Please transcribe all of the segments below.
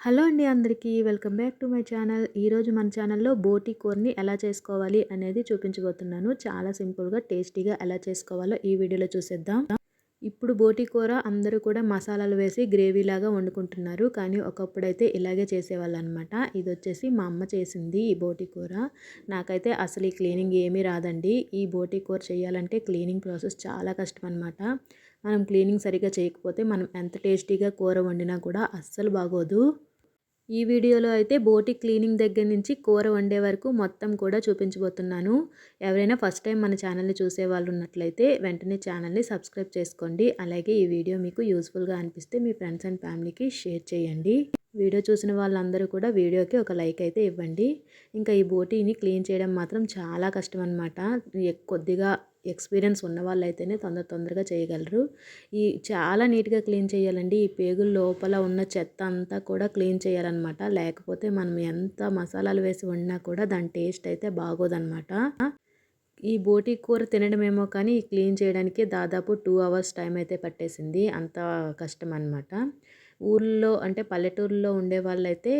Hello అండి అందరికీ welcome back to my channel. ఈరోజు మన ఛానల్లో బోటి కూరని ఎలా చేసుకోవాలి అనేది చూపించబోతున్నాను. చాలా సింపుల్గా టేస్టీగా ఎలా చేసుకోవాలో ఈ వీడియోలో చూసేద్దాం. ఇప్పుడు బోటి కూర అందరూ కూడా మసాలాలు వేసి గ్రేవీ లాగా వండుకుంటున్నారు. కానీ ఒకప్పుడైతే ఇలాగే చేసేవాళ్ళు అనమాట ఇది వచ్చేసి మా అమ్మ చేసింది ఈ బోటి కూర. నాకైతే అసలు ఈ క్లీనింగ్ ఏమీ రాదండి. ఈ బోటి కూర చేయాలంటే క్లీనింగ్ ప్రాసెస్ చాలా కష్టం అనమాట మనం క్లీనింగ్ సరిగ్గా చేయకపోతే మనం ఎంత టేస్టీగా కూర వండినా కూడా అస్సలు బాగోదు. ఈ వీడియోలో అయితే బోటి క్లీనింగ్ దగ్గర నుంచి కూర వండే వరకు మొత్తం కూడా చూపించబోతున్నాను. ఎవరైనా ఫస్ట్ టైం మన ఛానల్ని చూసే వాళ్ళు ఉన్నట్లయితే వెంటనే ఛానల్ని సబ్స్క్రైబ్ చేసుకోండి. అలాగే ఈ వీడియో మీకు యూస్ఫుల్గా అనిపిస్తే మీ ఫ్రెండ్స్ అండ్ ఫ్యామిలీకి షేర్ చేయండి. వీడియో చూసిన వాళ్ళందరూ కూడా వీడియోకి ఒక లైక్ అయితే ఇవ్వండి. ఇంకా ఈ బోటీని క్లీన్ చేయడం మాత్రం చాలా కష్టం అనమాట కొద్దిగా ఎక్స్పీరియన్స్ ఉన్న వాళ్ళైతేనే తొందర తొందరగా చేయగలరు. ఈ చాలా నీట్గా క్లీన్ చేయాలండి. ఈ పేగుల లోపల ఉన్న చెత్త అంతా కూడా క్లీన్ చేయాలన్నమాట. లేకపోతే మనం ఎంత మసాలాలు వేసి వండినా కూడా దాని టేస్ట్ అయితే బాగోదన్నమాట. ఈ బోటి కూర తినడమేమో కానీ క్లీన్ చేయడానికి దాదాపు టూ అవర్స్ టైం అయితే పట్టేసింది. అంత కష్టం అనమాట ఊళ్ళో అంటే పల్లెటూరులో ఉండే వాళ్ళైతే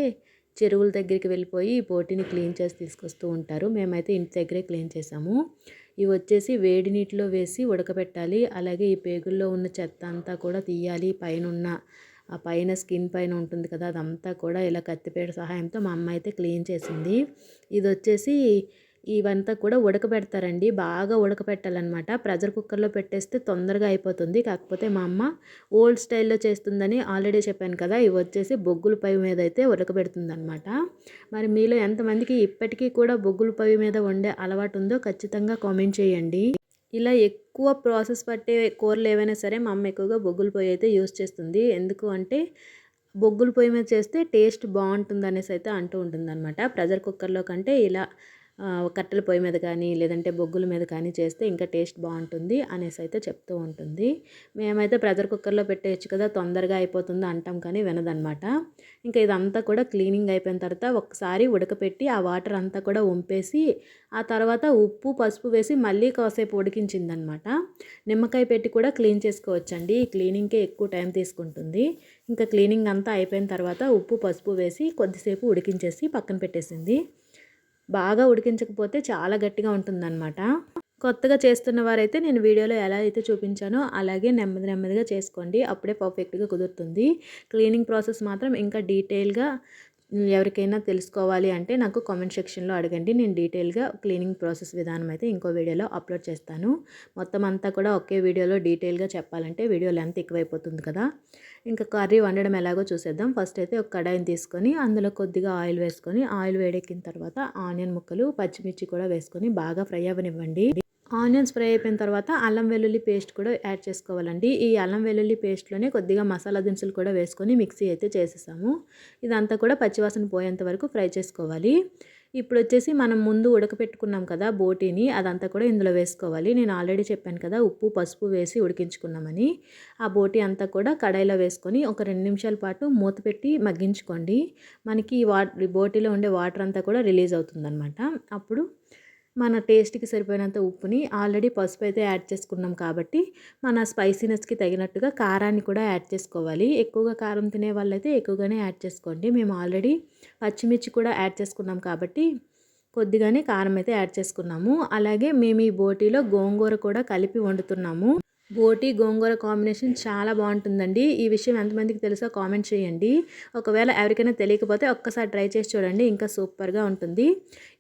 చెరువుల దగ్గరికి వెళ్ళిపోయి ఈ బోటిని క్లీన్ చేసి తీసుకొస్తూ ఉంటారు. మేమైతే ఇంటి దగ్గరే క్లీన్ చేసాము ఇవి వచ్చేసి వేడి నీటిలో వేసి ఉడకబెట్టాలి. అలాగే ఈ పేగుల్లో ఉన్న చెత్త అంతా కూడా తీయాలి. పైన ఉన్న ఆ పైన స్కిన్ పైన ఉంటుంది కదా అదంతా కూడా ఇలా కత్తిపేట సహాయంతో మా అమ్మ అయితే క్లీన్ చేసింది. ఇది వచ్చేసి ఇవంతా కూడా ఉడకబెడతారండి. బాగా ఉడకబెట్టాలన్నమాట. ప్రెషర్ కుక్కర్లో పెట్టేస్తే తొందరగా అయిపోతుంది. కాకపోతే మా అమ్మ ఓల్డ్ స్టైల్లో చేస్తుందని ఆల్రెడీ చెప్పాను కదా ఇవి వచ్చేసి బొగ్గుల పై మీద అయితే ఉడకబెడుతుంది అనమాట మరి మీలో ఎంతమందికి ఇప్పటికీ కూడా బొగ్గుల పై మీద వండే అలవాటు ఉందో ఖచ్చితంగా కామెంట్ చేయండి. ఇలా ఎక్కువ ప్రాసెస్ పట్టే కూరలు ఏవైనా సరే మా అమ్మ ఎక్కువగా బొగ్గుల పొయ్యి అయితే యూస్ చేస్తుంది. ఎందుకు అంటే బొగ్గుల పొయ్యి మీద చేస్తే టేస్ట్ బాగుంటుంది అనేసి అయితే అంటూ ఉంటుంది అనమాట ప్రెషర్ కుక్కర్లో కంటే ఇలా కట్టెల పొయ్యి మీద కానీ లేదంటే బొగ్గుల మీద కానీ చేస్తే ఇంకా టేస్ట్ బాగుంటుంది అనేసి అయితే చెప్తూ ఉంటుంది. మేమైతే ప్రెషర్ కుక్కర్లో పెట్టేయచ్చు కదా తొందరగా అయిపోతుంది అంటాం కానీ వినదనమాట ఇంకా ఇదంతా కూడా క్లీనింగ్ అయిపోయిన తర్వాత ఒకసారి ఉడకపెట్టి ఆ వాటర్ అంతా కూడా వంపేసి ఆ తర్వాత ఉప్పు పసుపు వేసి మళ్ళీ కాసేపు ఉడికించిందనమాట నిమ్మకాయ పెట్టి కూడా క్లీన్ చేసుకోవచ్చండి. ఈ క్లీనింగ్కే ఎక్కువ టైం తీసుకుంటుంది. ఇంకా క్లీనింగ్ అంతా అయిపోయిన తర్వాత ఉప్పు పసుపు వేసి కొద్దిసేపు ఉడికించేసి పక్కన పెట్టేసింది. బాగా ఉడికించకపోతే చాలా గట్టిగా ఉంటుందన్నమాట. కొత్తగా చేస్తున్న వారైతే నేను వీడియోలో ఎలా అయితే చూపించానో అలాగే నెమ్మది నెమ్మదిగా చేసుకోండి. అప్పుడే పర్ఫెక్ట్గా కుదురుతుంది. క్లీనింగ్ ప్రాసెస్ మాత్రం ఇంకా డీటెయిల్గా ఎవరికైనా తెలుసుకోవాలి అంటే నాకు కామెంట్ సెక్షన్లో అడగండి. నేను డీటెయిల్గా క్లీనింగ్ ప్రాసెస్ విధానం అయితే ఇంకో వీడియోలో అప్లోడ్ చేస్తాను. మొత్తం అంతా కూడా ఒకే వీడియోలో డీటెయిల్గా చెప్పాలంటే వీడియో లెంత్ ఎక్కువైపోతుంది కదా. ఇంకా కర్రీ వండడం ఎలాగో చూసేద్దాం. ఫస్ట్ అయితే ఒక కడాయిని తీసుకొని అందులో కొద్దిగా ఆయిల్ వేసుకొని ఆయిల్ వేడెక్కిన తర్వాత ఆనియన్ ముక్కలు పచ్చిమిర్చి కూడా వేసుకొని బాగా ఫ్రై అవ్వనివ్వండి. ఆనియన్స్ ఫ్రై అయిపోయిన తర్వాత అల్లం వెల్లుల్లి పేస్ట్ కూడా యాడ్ చేసుకోవాలండి. ఈ అల్లం వెల్లుల్లి పేస్ట్లోనే కొద్దిగా మసాలా దినుసులు కూడా వేసుకొని మిక్సీ అయితే చేసేసాము. ఇదంతా కూడా పచ్చివాసన పోయేంత వరకు ఫ్రై చేసుకోవాలి. ఇప్పుడు వచ్చేసి మనం ముందు ఉడకపెట్టుకున్నాం కదా బోటీని అదంతా కూడా ఇందులో వేసుకోవాలి. నేను ఆల్రెడీ చెప్పాను కదా ఉప్పు పసుపు వేసి ఉడికించుకున్నామని. ఆ బోటీ అంతా కూడా కడాయిలో వేసుకొని ఒక రెండు నిమిషాల పాటు మూత పెట్టి మగ్గించుకోండి. మనకి వా బోటీలో ఉండే వాటర్ అంతా కూడా రిలీజ్ అవుతుందన్నమాట. అప్పుడు మన టేస్ట్కి సరిపోయినంత ఉప్పుని ఆల్రెడీ పసుపు అయితే యాడ్ చేసుకున్నాం కాబట్టి మన స్పైసీనెస్కి తగినట్టుగా కారాన్ని కూడా యాడ్ చేసుకోవాలి. ఎక్కువగా కారం తినే వాళ్ళైతే ఎక్కువగానే యాడ్ చేసుకోండి. మేము ఆల్రెడీ పచ్చిమిర్చి కూడా యాడ్ చేసుకున్నాం కాబట్టి కొద్దిగానే కారం అయితే యాడ్ చేసుకున్నాము. అలాగే మేము ఈ బోటీలో గోంగూర కూడా కలిపి వండుతున్నాము. బోటి గోంగూర కాంబినేషన్ చాలా బాగుంటుందండి. ఈ విషయం ఎంతమందికి తెలుసో కామెంట్ చేయండి. ఒకవేళ ఎవరికైనా తెలియకపోతే ఒక్కసారి ట్రై చేసి చూడండి ఇంకా సూపర్గా ఉంటుంది.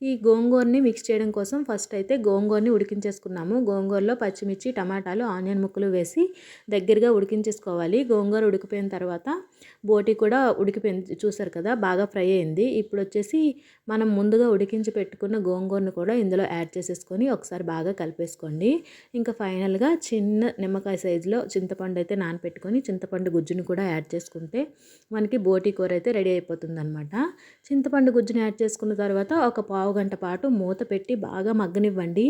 ఈ గోంగూరని మిక్స్ చేయడం కోసం ఫస్ట్ అయితే గోంగూరని ఉడికించేసుకున్నాము. గోంగూరలో పచ్చిమిర్చి టమాటాలు ఆనియన్ ముక్కలు వేసి దగ్గరగా ఉడికించేసుకోవాలి. గోంగూర ఉడికిపోయిన తర్వాత బోటి కూడా ఉడికిపోయింది చూసారు కదా బాగా ఫ్రై అయింది. ఇప్పుడు వచ్చేసి మనం ముందుగా ఉడికించి పెట్టుకున్న గోంగూరను కూడా ఇందులో యాడ్ చేసేసుకొని ఒకసారి బాగా కలిపేసుకోండి. ఇంకా ఫైనల్గా చిన్న నిమ్మకాయ సైజులో చింతపండు అయితే నానపెట్టుకొని చింతపండు గుజ్జును కూడా యాడ్ చేసుకుంటే మనకి బోటి కూర అయితే రెడీ అయిపోతుంది అనమాట చింతపండు గుజ్జుని యాడ్ చేసుకున్న తర్వాత ఒక పావు గంట పాటు మూత పెట్టి బాగా మగ్గనివ్వండి.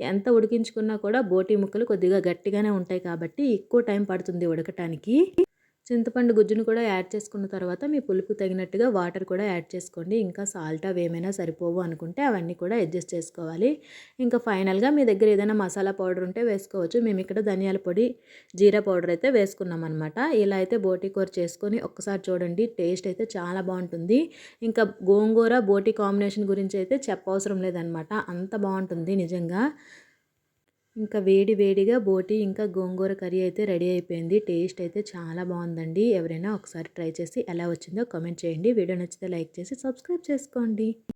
ఎంత ఉడికించుకున్నా కూడా బోటి ముక్కలు కొద్దిగా గట్టిగానే ఉంటాయి కాబట్టి ఎక్కువ టైం పడుతుంది ఉడకటానికి. చింతపండు గుజ్జును కూడా యాడ్ చేసుకున్న తర్వాత మీ పులుపు తగినట్టుగా వాటర్ కూడా యాడ్ చేసుకోండి. ఇంకా సాల్ట్ అవి ఏమైనా సరిపోవు అనుకుంటే అవన్నీ కూడా అడ్జస్ట్ చేసుకోవాలి. ఇంకా ఫైనల్గా మీ దగ్గర ఏదైనా మసాలా పౌడర్ ఉంటే వేసుకోవచ్చు. మేము ఇక్కడ ధనియాల పొడి జీరా పౌడర్ అయితే వేసుకున్నాం అనమాట ఇలా అయితే బోటి కూర చేసుకొని ఒక్కసారి చూడండి టేస్ట్ అయితే చాలా బాగుంటుంది. ఇంకా గోంగూర బోటి కాంబినేషన్ గురించి అయితే చెప్పవసరం లేదనమాట అంత బాగుంటుంది నిజంగా. ఇంకా వేడి వేడిగా బోటి ఇంకా గోంగూర కర్రీ అయితే రెడీ అయిపోయింది. టేస్ట్ అయితే చాలా బాగుందండి. ఎవరైనా ఒకసారి ట్రై చేసి ఎలా వచ్చిందో కామెంట్ చేయండి. వీడియో నచ్చితే లైక్ చేసి సబ్స్క్రైబ్ చేసుకోండి.